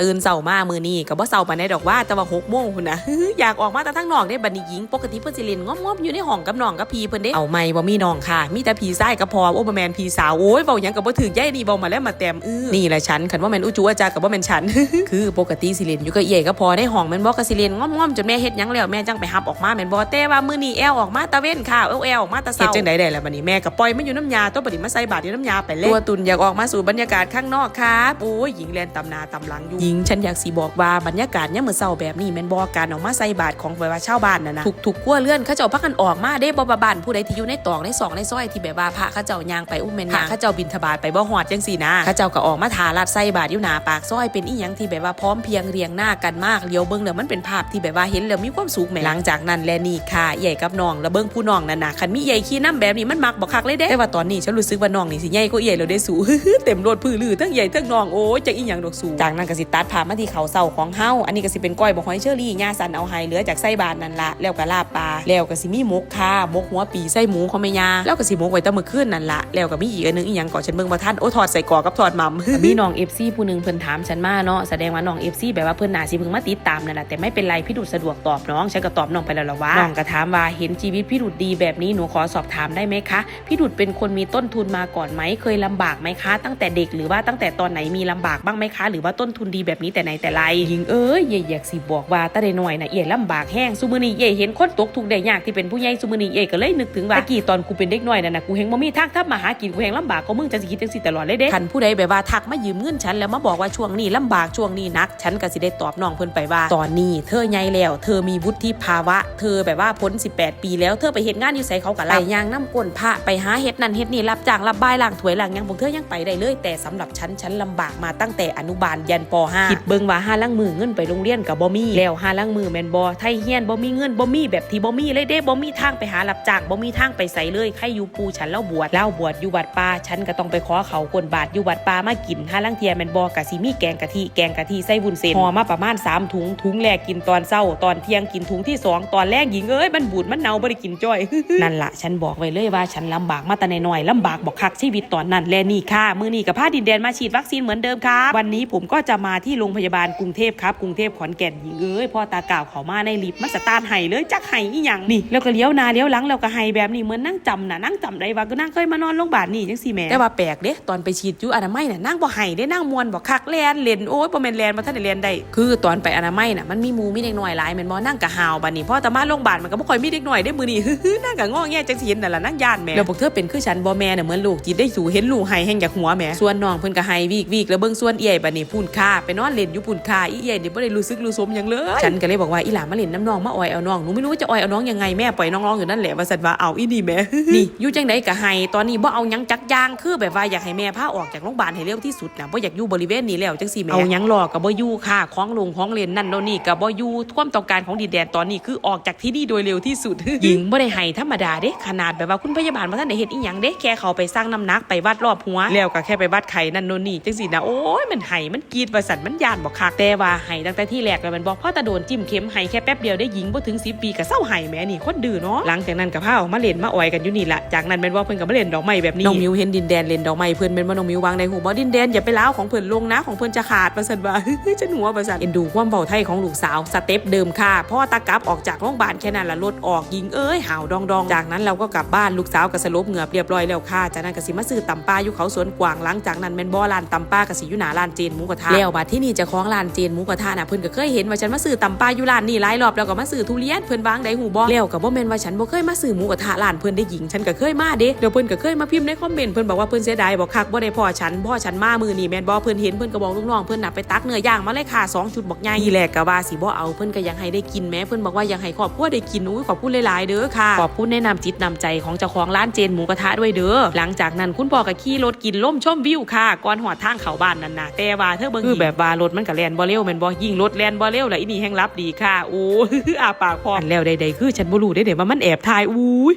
ตื่นเสามามือนี้ก็บ่เสาปานใดดอกว่าแต่ว่า6โมงพุ่นนะอยากออกมาแต่ทั้งนอกได้บัดนี้หญิงปกติเพิ่นสิเล่นงอมๆอยู่ในห้องกับน้องกับพี่เพิ่นเด้เอาไม่บ่มีน้องค่ะ มีแต่พี่ชายกับพ่อโอ้บ่แม่นพี่สาวโอ้ยเว้าหยังก็บ่ถึกยายนี่เว้ามาแล้วมาแต้มอื้อนี่แหละฉันคันว่าแม่นอุจูอาจารย์ก็บ่แม่นฉันคือปกติสิเล่นอยู่กับเอี่ยกับพ่อในห้องแม่นบ่ก็สิเล่นงอมๆจนแม่เฮ็ดหยังแล้วแม่จังไปหับออกมาแม่นบ่แต่ว่ามื้อนี้แอลออกมาตะเว้นค่ะเอลแอลออกมาตะเช้าเฮ็ดจังไดได้ล่ะบัดนี้แม่ก็ปล่อยมันอยู่น้ำยาตัวบัดนี้มาใส่บาตรอยู่น้ำยาไปเลยตัวตุนอยากออกมาสู่บรรยากาศข้างนอกครับโอ้ยหญิงแลนตำนาตำหลังอยู่หญิง ฉันอยากสิบอกว่าบรรยากาศเนี่ยามมื้อเช้าแบบนี้แม่นบ่การออกมาใส่บาตรของแบบว่าชาวบ้านน่ะนะทุกๆครัวเรือนเขาเจ้าพักกันออกมาเด้บ่บ่บ้านผู้ใดที่อยู่ในตอกในซอกในซอยที่แบบว่าพระเขาเจ้าย่างไปอุ้มแม่นย่างเขาเจ้าบิณฑบาตไปบ่ฮอดจังซี่นะเขาเจ้าก็ออกมาทาลัดใส่บาตรอยู่หน้าปากซอยเป็นอีหยังที่แบบว่าพร้อมเพรียงเรียงหน้ากันมากเลี้ยวเบิ่งแล้วมันเป็นภาพที่แบบว่าเห็นแล้วมีความสุขแหมหลังจากนั้นแลนี่ค่ะใหญ่กับน้องแล้วเบิ่งผู้น้องนั่นน่ะคันมีใหญ่ขี้น้ำแบบนี้มันมักบ่คักเลยเด้แต่ว่าตอนนี้ฉันรู้สึกว่าน้องนี่สิใหญ่กว่าใหญ่แล้วได้สูเต็มรถพื้ลือทั้งใหญ่ทั้งน้องโอ้ยจักอีหยังดอกสูจากนั้นก็สิตัดภามาที่เขาเศร้าของเฮาอันนี้ก็สิเป็นก้อยบ่หอยเชอรี่ย่าสันเอาให้เหลือจากไส้บานนั่นละแล้วก็ลาบปลาแล้วก็สิมีมกค่ะมกหัวปีไส้หมูเของแม่ยาแล้วก็สิมกไว้ตั้งมื้อคืนนั่นละแล้วก็มีอีกอันนึงอีหยังก่อนฉันเบิ่งบ่ทันโอ้ถอดใส่กอกับถอดม่ำมีน้อง FC ผู้หนึงเพิ่นถามฉันมาเนาะแสดงว่าน้อง FC แบบว่าเพิ่นน่าสิเพิ่งมาติดตามนั่นแหละแต่ไม่เป็นไรพี่ดุดสะดวกตอบน้องฉันก็ตอบน้องไปแล้วละว่าน้องก็ถามว่าเห็นชีวิตพี่ดุดดีแบบนี้หนูขอสอบถามได้ไหมคะพี่ดุดเป็นคนมีต้นทุนมาก่อนไหมเคยลำบากไหมคะ ตั้งแต่เด็กหรือว่าตั้งแต่ตอนไหนมีลำบากบ้างไหมคะ หรือว่าต้นทุนดีแบบนี้แต่ไหนแต่ไรหญิงเอ้ยเย่อยากสิบอกว่าตั้งแต่น้อยนะเย่ลำบากแห้งซุมือนี้เย่เห็นคนตกทุกข์ได้ยากที่เป็นผู้ใหญ่ซุมือนี้เย่ก็เลยนึกถึงว่าตะกี้ตอนกูเป็นเด็กน้อยนั่นนะกูเฮงบ่มีทางทับมาหากินกูเฮงลำบากก็มึงจะสิคิดจังสิตลอดเลยเด้คันผู้ใดแบบว่าทักมายืมเงินฉันแล้วมาบอกว่าช่วงนี้ลำบากช่วงนี้หนัก ฉันก็สิได้ตอบน้องเพิ่นไปว่า ตอนนี้เธอใหญ่แล้ว เธอมีวุฒิภาวะ เธอแบบว่าพ้น 18 ปีแล้วเธอไปเฮ็ดงานอยู่ไสเขาก็ไล่ยางน้ำก้นพระไปหาเฮ็ดนั่นเฮ็ดนี่รับจ้างรับบายล้างถ้วยล้างหยังพวกเธอยังไปได้เลย แต่สำหรับฉันฉันลำบากมาตั้งแต่อนุบาลยันป .5 คิดเบิ่งว่าห้าลังมือเงินไปโรงเรียนกับบ่มีแล้วห้าลังมือแมนบ่ไทยเฮียนบ่มีเงินบ่มีแบบที่บ่มีเลยเด้บ่มีทางไปหารับจ้างบ่มีทางไปใส่เลยใครอยู่ปูฉันเล่าบวชเล่าบวชอยู่วัดป่าฉันก็ต้องไปขอเขากวนบาทอยู่วัดป่ามากินห้าลังเทียแมนบ่กะสิมีแกงกะทิแกงกะทิใส่วุ้นเส้นห่อมาประมาณสามถุงถุงแรกกินตอนเช้าตอนเที่ยงกินถุงที่สองตอนแรกหญิงเอ้ยมันบูดมันเน่าบ่ได้กินจ้อยนั่นละฉันบอกไว้เลยว่าฉันลำบากมาแต่น้อยลำบากบอกคักชีวิตตอนนั้นและนี่ค่ะ มือนี้กับพาดินแดนมาฉีดวัคซีนเหมือนเดิมครับวันนี้ผมก็จะมาที่โรงพยาบาลกรุงเทพครับกรุงเทพขอนแก่นหญิงเอ้ยพ่อตากล่าวเขามาในลิฟต์มาสตาร์ทไห้เลยจักไห้อีหยังนี่แล้วก็เลี้ยวนาเลี้ยวหลังแล้วก็ไห้แบบนี้เหมือนนั่งจำนะนั่งจำได้ว่าก็นั่งเคยมานอนโรงพยาบาลนี่จังซี่แม่แต่ว่าแปลกเด้ตอนไปฉีดยูอนามัยน่ะนั่งบ่ไห้ได้นั่งมวนบ่คักแลนเลนโอ้ยบ่แม่นแลนบ่ทันได้แลนได้คือตอนไปอนามัยน่ะมันมีหมูมีเด็กน้อยหลายแม่นบ่นั่งกะหาวบัดนี้พ่อต่มาโรงพยาบาลมันก็บ่ค่อยมีเด็กน้อยได้มื้อนี้นั่งกะง้อแงจังสิเห็นนั่นล่ะนั่งย่านแม่แล้วพวกเธอเป็นคือฉันบ่แม่น่ะเหมือนลูกจิตได้สู่เห็นลูกไห้แห่งจากหัวแม่ส่วนน้องเพิ่นก็ไห้วีกวีกแล้วเบิ่งส่วนเอี่ยบัดนี้พูนค่าไปนอนเล่นอยู่พูนค่าอีเอี่ยนี่บ่ได้รู้สึกรู้สมหยังเลย ฉันก็เลยบอกว่าอีหลามาเล่นน้ำน้องมาอ่อยเอาน้องหนูไม่รู้ว่าจะอ่อยเอาน้องยังไงแม่ปล่อยน้องร้องอยู่นั่นแหละว่าสันว่าเอาอีนี่แม่นี่อยู่จังไดก็ให้ตอนนี้บ่เอาหยังจักอยางคือแบบว่าอยากให้แม่พาออกจากโรงพยาบาลให้เร็วที่สุดนะบ่อยากอยู่บริเวณนี้แล้วจังซี่แม่เอาหยังรอก็บ่อยู่ค่ะของลงของเล่นนั่นโน่นนี่ก็บ่อยู่ความต้องการของดินแดนตอนนี้คือออกจากที่นี่โดยเร็วที่สุดหญิงบ่ได้ให้ธรรมดาเด้ขนาดแบบว่าคุณพยาบาลบ่ทันได้เฮ็ดอีหยังเด้แค่เขาไปสร้างน้ำหนักไปวัดรอบหัวแล้วก็แค่ไปวัดไข่นั่นโน่นนี่จังซี่นะโอ้ยมันไห้มันกรีดว่าสั่นมันยานบ่คักแต่ว่าไห้ตั้งแต่ที่แรกแล้วมันบอกพ่อตาโดนจิ้มเข็มไห้แค่แป๊บเดียวได้หญิงบ่ถึง10ปีก็เศร้าไห้แม่นี่คนดื้อเนาะหลังจากนั้นก็พาออกมาเล่นมาอ่อยกันอยู่นี่ละจากนั้นแม่นว่าเพิ่นก็มาเล่นดอกไม้แบบนี้น้องมิวเห็นดินแดนเล่นดอกไม้เพิ่นแม่นว่าน้องมิววางในหูบ่ดินแดนอย่าไปล้าของเพิ่นลงนะของเพิ่นจะขาดว่าซั่นว่าฉันหัวว่าซั่นเอ็นดูความเบาไทยของลูกสาวสเต็ปเดิมค่ะพ่อตากลับออกจากโรงพยาบาลแค่นั้นละรถออกยิงเอ้ยห่าวดองดองจากนั้นเราก็กลับบ้านลูกสาวก็สลบเหงือบเรียบร้อยแล้วค่ะจากนั้นก็สิมาซื้อตำปลาอยู่เขาสวนกวางหลังจากนั้นแม่นบ่ร้านตำปลาก็สิอยู่หน้าร้านเจนหมูกระทะแล้วบัดที่นี่จะคล้องร้านเจนหมูกระทะน่ะเพิ่นก็เคยเห็นว่าฉันมาซื้อตำปลาอยู่ร้านนี่หลายรอบแล้วก็มาซื้อทุเรียนเพิ่นวางได้หูบ่แล้วก็บ่แม่นว่าฉันบ่เคยมาซื้อหมูกระทะร้านเพิ่นได้หญิงฉันก็เคยมาเด้เดี๋ยวเพิ่นก็เคยมาพิมพ์ในคอมเมนต์เพิ่นบอกว่าเพิ่นเสียดายบอกคักบ่ได้พ่อฉันพ่อฉันมามือนี่แม่นบ่เพิ่นเห็นเพิ่นก็บอกลูกน้องเพิ่นน่ะไปตักเนื้อย่างมาเลยค่ะสองชุดบอกใหญ่ทีแรกก็ว่าสิบ่เอาเพิ่นก็ยังให้ได้กินแม้เพิ่นบอกว่ายังให้ครอบครัวได้กินอุ้ยขอบคุณหลายๆเด้อค่ะขอบคุณแนะนำจิตนำใจของเจ้าของร้านเจนหมูกระทะด้วยเด้อหลังจากนั้นคุณพ่อก็ขี่รถกินล่มชมวิวค่ะก่อนหอดทางเขาบ้านนั่นน่ะแต่ว่าเธอเบิ่งคือแบบว่ารถมันก็แล่นบ่เร็วแม่นบ่ยิ่งรถแล่นบ่เร็วแล้วอีนี่แห่งรับดีค่ะโอ้อาปากพร้อมอันแล้วใดๆคือฉันบ่รู้ได้เด้ว่ามันแอบถ่ายอุ้ย